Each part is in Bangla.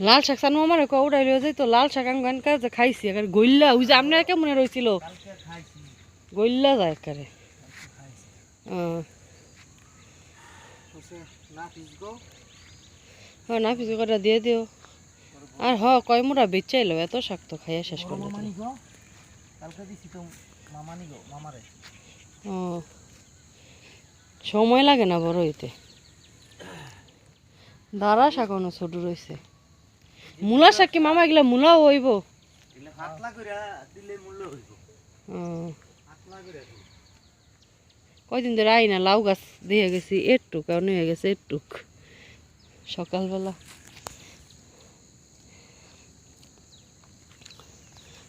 লাল শাক সানো আমার কো উড়াই লয়ে তো লাল শাক আঙ্গান কাজ খাইছি একারে গইল্লা। ওই যে আপনার কেমন খাইছি। গইল্লা যায় কালকে হ্যাঁ না পিছু করে দিয়ে দিও। আর হ কয় মোটা বেচাইলো এত শাক তো খাইয়া শেষ করল ও সময় লাগে না বড় হইতে দাঁড়া শাক অনেক ছোট রয়েছে। মূলা শাক কি মামা এগুলা মূলাও হইব। কয়দিন ধরে আই না লাউ গাছ দিয়ে গেছি একটুক আর নিয়ে গেছে একটুক সকালবেলা।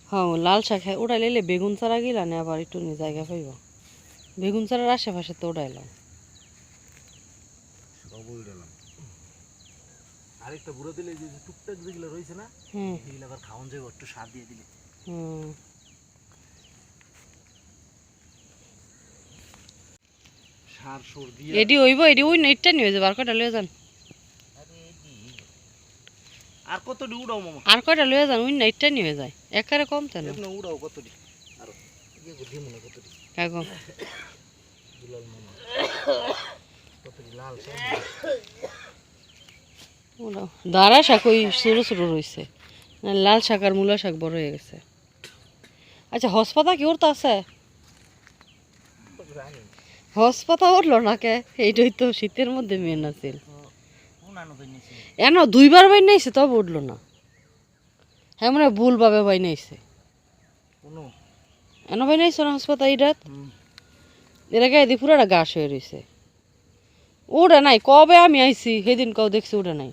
হ্যাঁ লাল শাক ওটা লেলে বেগুন চারা গিলা না আবার একটু নি জায়গা পাইব। বেগুন চারার আশেপাশে তো ওটাইলাম আরেকটা বুড়ো দিলে যে টুকটাক যেগুলো রয়েছে না এগুলো আবার খাওয়ান যাবে একটু সার দিয়ে দিলে। হুম। সার সুর দিয়ে এডি হইব এডি ওই নেটটা নিয়ে যাবে আর কয়টা লয়ে যান? আরে কত ডি উড়াও মামা? আর কয়টা লয়ে যান ওই নেটটা নিয়ে যায়। একারে কম উড়াও কত ডি? আর ইয়ে বুদ্ধি মনে কত ডি? কাকো দুলাল মামা। কত ডি? লাল। দাঁড়া শাক ওই ছোটো ছোটো রয়েছে লাল শাক আর মূলা শাক বড় হয়ে গেছে। আচ্ছা হসপাতা কি ওর তো আছে? হসপাতা উঠল না কে এইটাই তো শীতের মধ্যে মেন আছিল। এন দুইবার বাই নাইছে তবে উঠল না। হ্যাঁ মানে ভুল ভাবে বাই নাইছে। এন বাই নাইছো না হাসপাতাল এইটাত এরা গায়ে দিয়ে পুরাটা গাছ হয়ে রয়েছে ওটা নাই কবে আমি আইছি? সেদিন কাউ দেখছি ওটা নাই।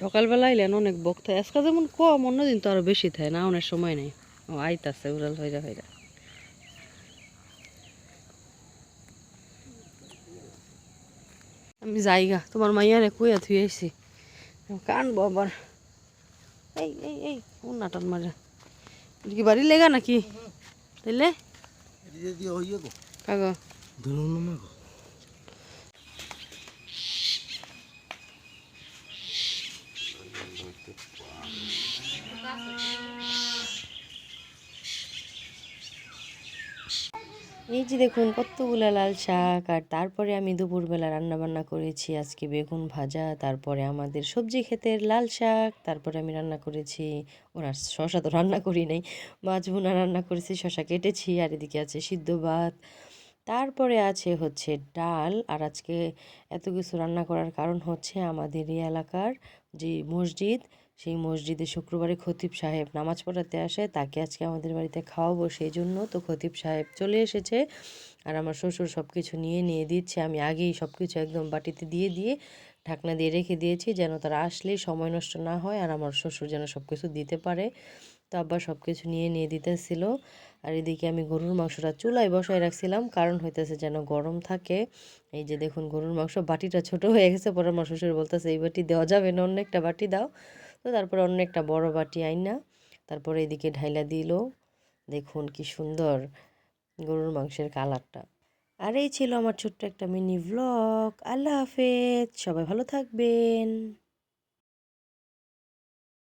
সকালবেলা আইলেন অনেক বক্তা। আজকে যেমন কম অন্যদিন তো আরও বেশি থাকে না অনেক সময় নেই। ও আইতাছে উড়াল হইরা হইরা। আমি যাইগা তোমার মাইয়ারে কুয়া থুই আইছি। কানবো আবার। এই এই এই উন্নাটান মারে। এটা কি বাড়ি লেগা নাকি? তাইলে? কাগো। ধরুন মামা এই যে দেখুন, কতগুলো লাল শাক, আর তারপরে আমি দুপুরবেলা রান্না বান্না করেছি, আজকে বেগুন ভাজা, তারপরে আমাদের সবজি ক্ষেতের লাল শাক, তারপরে আমি রান্না করেছি, ওরা শশা তো রান্না করি নাই, মাছ ভুনা রান্না করেছি, শশা কেটেছি, আর এদিকে আছে সিদ্ধ ভাত। তারপরে আছে হচ্ছে ডাল, আর আজকে এত কিছু রান্না করার কারণ হচ্ছে আমাদের এই এলাকার যে মসজিদ সেই মসজিদে শুক্রবারে খতিব সাহেব নামাজ পড়াতে আসে, তাকে আজকে আমাদের বাড়িতে খাওয়াবো সেই জন্য তো খতিব সাহেব চলে এসেছে। আর আমার শ্বশুর সব কিছু নিয়ে নিয়ে দিচ্ছে, আমি আগেই সব কিছু একদম বাটিতে দিয়ে দিয়ে ঢাকনা দিয়ে রেখে দিয়েছি, যেন তারা আসলেই সময় নষ্ট না হয় আর আমার শ্বশুর যেন সব কিছু দিতে পারে। তো আব্বা সব কিছু নিয়ে নিয়ে দিতেছিল। আর এদিকে আমি গরুর মাংসটা চুলায় বসায় রাখছিলাম, কারণ হইতেছে যেন গরম থাকে। এই যে দেখুন গরুর মাংস, বাটিটা ছোট হয়ে গেছে, পরে আমার শ্বশুর বলতেছে, এই বাটি দেওয়া যাবে না, অন্য একটা বাটি দাও। তো তারপরে অন্য একটা বড় বাটি আইনা, তারপরে এদিকে ঢাইলা দিল। দেখুন কি সুন্দর গরুর মাংসের কালারটা। আর এই ছিল আমার ছোট্ট একটা মিনি ব্লগ আল্লাহ হাফেজ, সবাই ভালো থাকবেন।